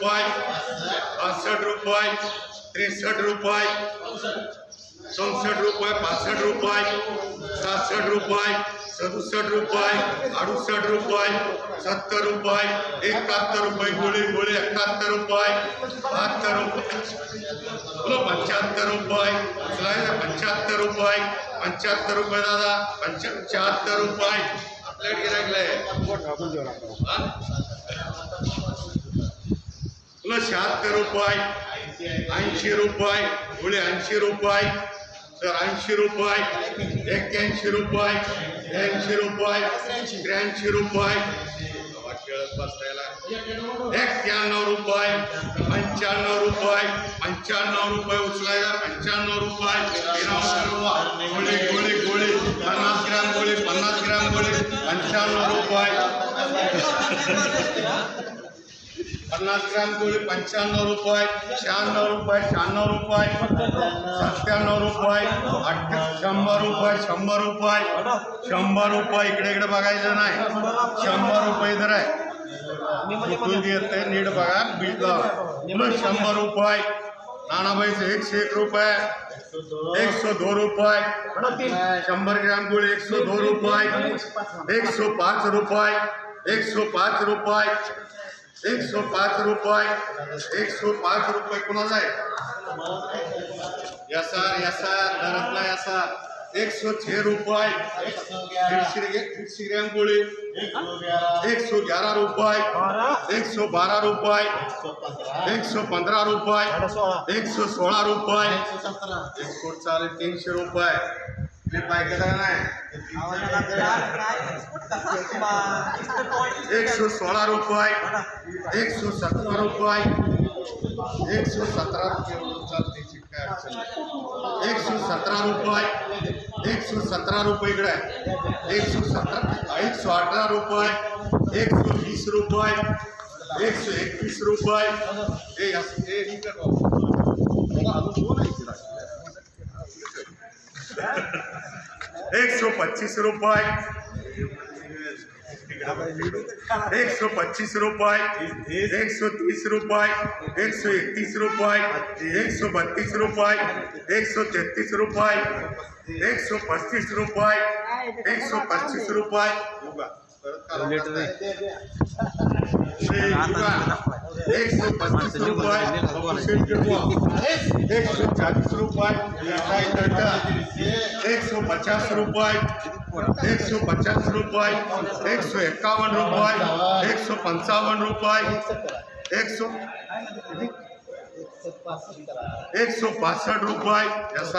रुपये पासष्ट रुपये त्रेसष्ट रुपये चौसष्ट रुपये पासष्ट रुपये सासष्ट रुपये सदुसष्ट रुपये अडुसष्ट रुपये सत्तर रुपये एकाहत्तर रुपये गोळी गोळी एकाहत्तर रुपये बहात्तर रुपये पंच्याहत्तर रुपये पंच्याहत्तर रुपये पंच्याहत्तर रुपये दादा पंच्याहत्तर रुपये. आपल्याकडे गिरायकलं शहात्तर रुपये ऐंशी रुपये पुढे ऐंशी रुपये तर ऐंशी रुपये एक्क्याऐंशी रुपये ऐंशी रुपये त्र्याऐंशी रुपये. एक्क्याण्णव रुपये पंच्याण्णव रुपये पंच्याण्णव रुपये उचलायला पंच्याण्णव रुपये. गोळे गोळे गोळे पन्नास ग्राम गोळे पन्नास ग्राम गोळी पंच्याण्णव रुपये. पन्नास ग्राम गोळी पंच्याण्णव रुपये शहाण्णव रुपये शहाण्णव रुपये सत्त्याण्णव रुपये अठ्ठ शंभर रुपये शंभर रुपये शंभर रुपये. इकडे इकडे बघायचं नाही. शंभर रुपये इधर आहे. येते नीट बघा. बीज शंभर रुपये. नानाबाईचे एकशे एक रुपये. एक सौ दो रुपये. शंभर ग्राम गोळी एक सौ दो रुपये. एक सौ पाच रुपये. एक सौ पाच रुपये. एक सौ पाच रुपये एक सौ पाच रुपये कुणाला आहे यसार यसार घरातला यसार एक सौ छह रुपये ग्रॅम गोळी एक सौ ग्यारह रुपये एक सौ बारह रुपये एक सौ पंधरा रुपये एक सौ सोळा रुपये रुपये हे एक सौ रुपये एक सौ सतरा रुपये एक सौ सतरा रुपये काय अडचण नाही. एक सौ सतरा रुपये एक सौ सतरा रुपये इकडे. एक सौ सतरा एक सौ अठरा रुपये एक सौ वीस रुपये एक सौ एकवीस एक सौ पच्चीस रुपये एक सौ पच्चीस रुपये एक सौ तीस रुपये एक सौ इकतीस रुपये एक सौ बत्तीस रुपये एक सौ तैतीस रुपये एक सौ पस्तीस रुपये एक सौ पच्चीस रुपये एक सौ पच्चीस रुपये एक सौ चालीस रुपये पचास रुपये, एक सौ पचास रुपये, एक सौ इक्यावन रुपये, एक सौ पंचावन रुपये, एक सौ एक सौ बासठ रुपये। एस